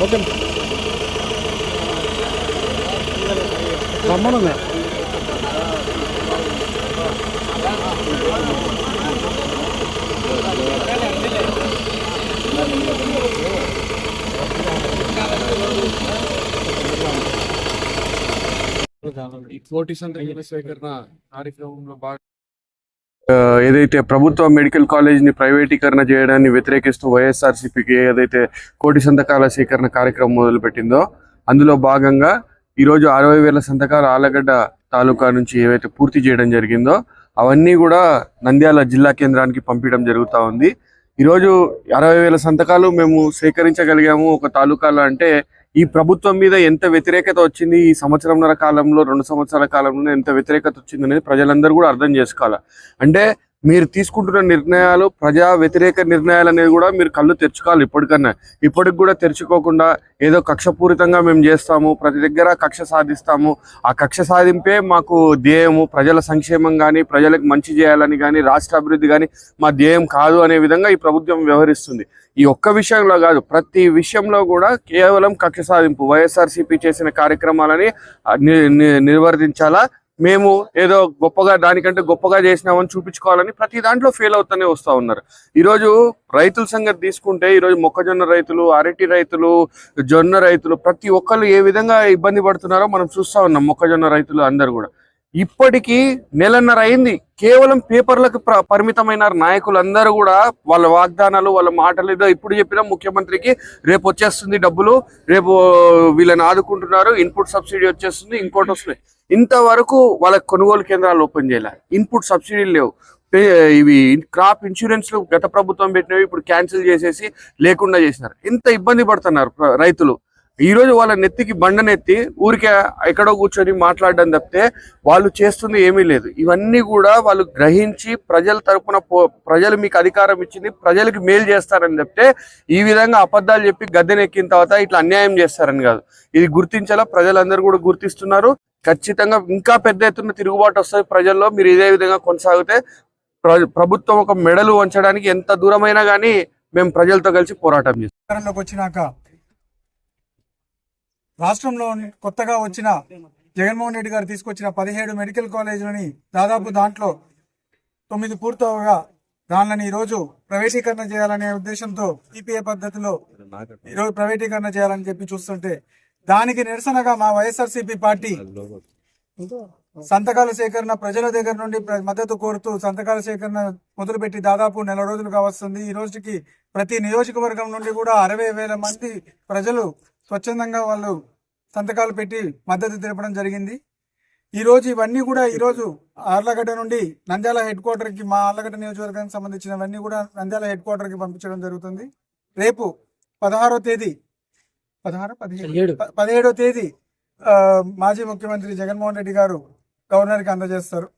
Okay. రమ్మనుందా ఈ కోటి సంతకాల సేకరణ కార్యక్రమంలో భాగంగా ఆ, ఏదైతే ప్రభుత్వ మెడికల్ కాలేజ్ని ప్రైవేటీకరణ చేయడాన్ని వ్యతిరేకిస్తూ వైఎస్ఆర్సీపీకి ఏదైతే కోటి సంతకాల సేకరణ కార్యక్రమం మొదలుపెట్టిందో అందులో భాగంగా ఈరోజు అరవై వేల సంతకాలు ఆలగడ్డ తాలూకా నుంచి ఏవైతే పూర్తి చేయడం జరిగిందో అవన్నీ కూడా నంద్యాల జిల్లా కేంద్రానికి పంపించడం జరుగుతూ ఉంది. ఈరోజు అరవై వేల సంతకాలు మేము సేకరించగలిగాము ఒక తాలూకాలో అంటే ఈ ప్రభుత్వం మీద ఎంత వ్యతిరేకత వచ్చింది? ఈ సంవత్సరంన్నర కాలంలో రెండు సంవత్సరాల కాలంలో ఎంత వ్యతిరేకత వచ్చింది అనేది ప్రజలందరూ కూడా అర్థం చేసుకోవాలి. అంటే మీరు తీసుకుంటున్న నిర్ణయాలు ప్రజా వ్యతిరేక నిర్ణయాలు అనేది కూడా మీరు కళ్ళు తెరుచుకోవాలి ఇప్పటికన్నా. ఇప్పటికి కూడా తెరుచుకోకుండా ఏదో కక్షపూరితంగా మేము చేస్తాము ప్రతి దగ్గర కక్ష సాధిస్తాము. ఆ కక్ష సాధింపే మాకు ధ్యేయము. ప్రజల సంక్షేమం కానీ ప్రజలకు మంచి చేయాలని కానీ రాష్ట్ర అభివృద్ధి కానీ మా ధ్యేయం కాదు అనే విధంగా ఈ ప్రభుత్వం వ్యవహరిస్తుంది. ఈ ఒక్క విషయంలో కాదు ప్రతి విషయంలో కూడా కేవలం కక్ష సాధింపు వైఎస్ఆర్సీపీ చేసిన కార్యక్రమాలని నిర్వర్తించాలా? మేము ఏదో గొప్పగా దానికంటే గొప్పగా చేసినామని చూపించుకోవాలని ప్రతి దాంట్లో ఫెయిల్ అవుతూనే వస్తూ ఉన్నారు. ఈరోజు రైతుల సంగతి తీసుకుంటే ఈరోజు మొక్కజొన్న రైతులు అరటి రైతులు జొన్న రైతులు ప్రతి ఒక్కరు ఏ విధంగా ఇబ్బంది పడుతున్నారో మనం చూస్తా ఉన్నాం మొక్కజొన్న రైతులు అందరు కూడా. ఇప్పటికీ నెలన్నర అయింది. కేవలం పేపర్లకు ప్ర- పరిమితమైన నాయకులందరూ కూడా వాళ్ళ వాగ్దానాలు వాళ్ళ మాటలు ఏదో ఇప్పుడు చెప్పిన ముఖ్యమంత్రికి రేపు వచ్చేస్తుంది డబ్బులు. రేపు వీళ్ళని ఆదుకుంటున్నారు. ఇన్పుట్ సబ్సిడీ వచ్చేస్తుంది ఇంకోటి వస్తుంది ఇంతవరకు వాళ్ళ కొనుగోలు కేంద్రాలు ఓపెన్ చేయలే. ఇన్పుట్ సబ్సిడీలు లేవు. ఇవి క్రాప్ ఇన్సూరెన్స్లు గత ప్రభుత్వం పెట్టినవి ఇప్పుడు క్యాన్సిల్ చేసేసి లేకుండా చేసినారు. ఎంత ఇబ్బంది పడుతున్నారు రైతులు. ఈ రోజు వాళ్ళ నెత్తికి బండనెత్తి ఊరికే ఎక్కడో కూర్చొని మాట్లాడడం తప్పితే వాళ్ళు చేస్తుంది ఏమీ లేదు. ఇవన్నీ కూడా వాళ్ళు గ్రహించి ప్రజల తరపున పో ప్రజలు మీకు అధికారం ఇచ్చింది ప్రజలకు మేలు చేస్తారని చెప్తే ఈ విధంగా అబద్ధాలు చెప్పి గద్దెనెక్కిన తర్వాత ఇట్లా అన్యాయం చేస్తారని కాదు. ఇది గుర్తించాలా? ప్రజలందరూ కూడా గుర్తిస్తున్నారు. ఖచ్చితంగా ఇంకా పెద్ద ఎత్తున తిరుగుబాటు వస్తుంది ప్రజల్లో. మీరు ఇదే విధంగా కొనసాగితే ప్ర- ప్రభుత్వం ఒక మెడలు వంచడానికి ఎంత దూరమైనా కానీ మేము ప్రజలతో కలిసి పోరాటం చేస్తాం. వచ్చినాక రాష్ట్రంలో కొత్తగా వచ్చిన జగన్మోహన్ రెడ్డి గారు తీసుకొచ్చిన పదిహేడు మెడికల్ కాలేజీలని దాదాపు దాంట్లో తొమ్మిది పూర్తవగా దానిని ఈరోజు ప్రవేశీకరణ చేయాలనే ఉద్దేశంతో ఈపీఏ పద్ధతిలో ఈరోజు ప్రైవేటీకరణ చేయాలని చెప్పి చూస్తుంటే దానికి నిరసనగా మా వైఎస్ఆర్సీపీ పార్టీ సంతకాల సేకరణ ప్రజల దగ్గర నుండి ప్ర- మద్దతు కోరుతూ సంతకాల సేకరణ మొదలుపెట్టి దాదాపు నెల రోజులుగా వస్తుంది. ఈ రోజుకి ప్రతి నియోజకవర్గం నుండి కూడా అరవై వేల మంది ప్రజలు స్వచ్ఛందంగా వాళ్ళు సంతకాలు పెట్టి మద్దతు తెలపడం జరిగింది. ఈ రోజు ఇవన్నీ కూడా ఈ రోజు ఆర్లగడ్డ నుండి నంద్యాల హెడ్ క్వార్టర్కి మా ఆర్లగడ్డ నియోజకవర్గానికి సంబంధించినవన్నీ కూడా నంద్యాల హెడ్ క్వార్టర్కి పంపించడం జరుగుతుంది. రేపు పదహారో తేదీ పదహారు పదిహేడు పదిహేడో. తేదీ మాజీ ముఖ్యమంత్రి జగన్మోహన్ రెడ్డి గారు గవర్నర్కి అందజేస్తారు.